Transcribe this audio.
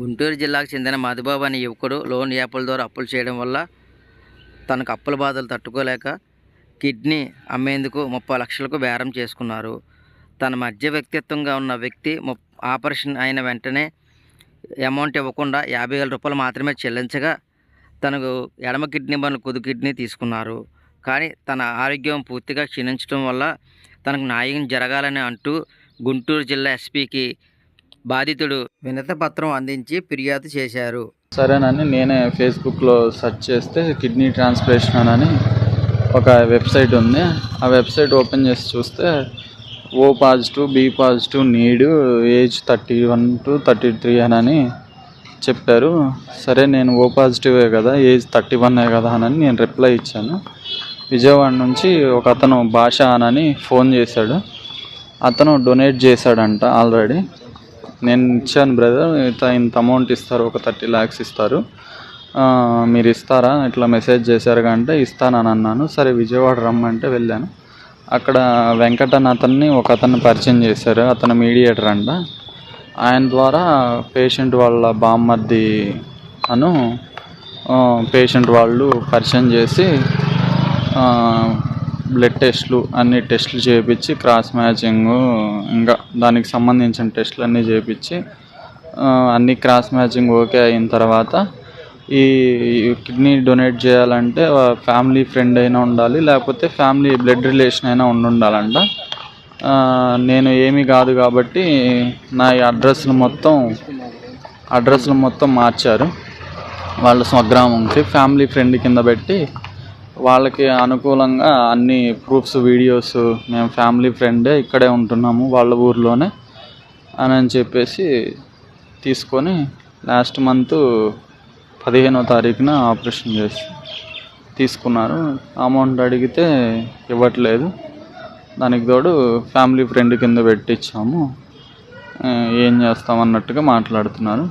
గుంటూరు జిల్లాకు చెందిన మధుబాబు అనే యువకుడు లోన్ యాప్ల ద్వారా అప్పులు చేయడం వల్ల తనకు అప్పుల బాధలు తట్టుకోలేక కిడ్నీ అమ్మేందుకు ముప్పై లక్షలకు బేరం చేసుకున్నారు. తన మధ్య వ్యక్తిత్వంగా ఉన్న వ్యక్తి ఆపరేషన్ అయిన వెంటనే అమౌంట్ ఇవ్వకుండా యాభై వేల రూపాయలు మాత్రమే చెల్లించగా తనకు ఎడమ కిడ్నీ బదులు కుదు కిడ్నీ తీసుకున్నారు. కానీ తన ఆరోగ్యం పూర్తిగా క్షీణించడం వల్ల తనకు న్యాయం జరగాలని అంటూ గుంటూరు జిల్లా ఎస్పీకి బాధితుడు వినతపత్రం అందించి ఫిర్యాదు చేశారు. సరేనని నేనే ఫేస్బుక్లో సెర్చ్ చేస్తే కిడ్నీ ట్రాన్స్ప్లేషన్ అని ఒక వెబ్సైట్ ఉంది. ఆ వెబ్సైట్ ఓపెన్ చేసి చూస్తే O positive B positive need age thirty one to thirty three అని చెప్పారు. సరే నేను ఓ పాజిటివే కదా ఏజ్ థర్టీ వన్నే కదా అని నేను రిప్లై ఇచ్చాను. విజయవాడ నుంచి ఒక అతను భాష అనని ఫోన్ చేశాడు. అతను డొనేట్ చేశాడంట ఆల్రెడీ. నేను ఇచ్చాను బ్రదర్ ఇంత ఇంత అమౌంట్ ఇస్తారు ఒక థర్టీ ల్యాక్స్ ఇస్తారు. మీరు ఇస్తారా? ఇట్లా మెసేజ్ చేశారు అంటే ఇస్తానని అన్నాను. సరే విజయవాడ రమ్మంటే వెళ్ళాను. అక్కడ వెంకటన్ అతన్ని ఒక అతన్ని పరిచయం చేశారు. అతను మీడియేటర్ అంట. ఆయన ద్వారా పేషెంట్ వాళ్ళ బామ్మర్ది అను పేషెంట్ వాళ్ళు పరిచయం చేసి బ్లడ్ టెస్ట్లు అన్ని టెస్టులు చేయించి క్రాస్ మ్యాచింగ్ ఇంకా దానికి సంబంధించిన టెస్టులు అన్నీ చేయించి అన్ని క్రాస్ మ్యాచింగ్ ఓకే అయిన తర్వాత ఈ కిడ్నీ డొనేట్ చేయాలంటే ఫ్యామిలీ ఫ్రెండ్ అయినా ఉండాలి లేకపోతే ఫ్యామిలీ బ్లడ్ రిలేషన్ అయినా ఉండి ఉండాలంట. నేను ఏమీ కాదు కాబట్టి నా ఈ అడ్రస్లు మొత్తం అడ్రస్లు మొత్తం మార్చారు. వాళ్ళ స్వగ్రామంకి ఫ్యామిలీ ఫ్రెండ్ కింద పెట్టి వాళ్ళకి అనుకూలంగా అన్ని ప్రూఫ్స్ వీడియోస్ మేము ఫ్యామిలీ ఫ్రెండే ఇక్కడే ఉంటున్నాము వాళ్ళ ఊర్లోనే అని అని చెప్పేసి తీసుకొని లాస్ట్ మంత్ పదిహేనో తారీఖున ఆపరేషన్ చేసి తీసుకున్నారు. అమౌంట్ అడిగితే ఇవ్వట్లేదు. దానికి తోడు ఫ్యామిలీ ఫ్రెండ్ కింద పెట్టించాము ఏం చేస్తాం అన్నట్టుగా మాట్లాడుతున్నారు.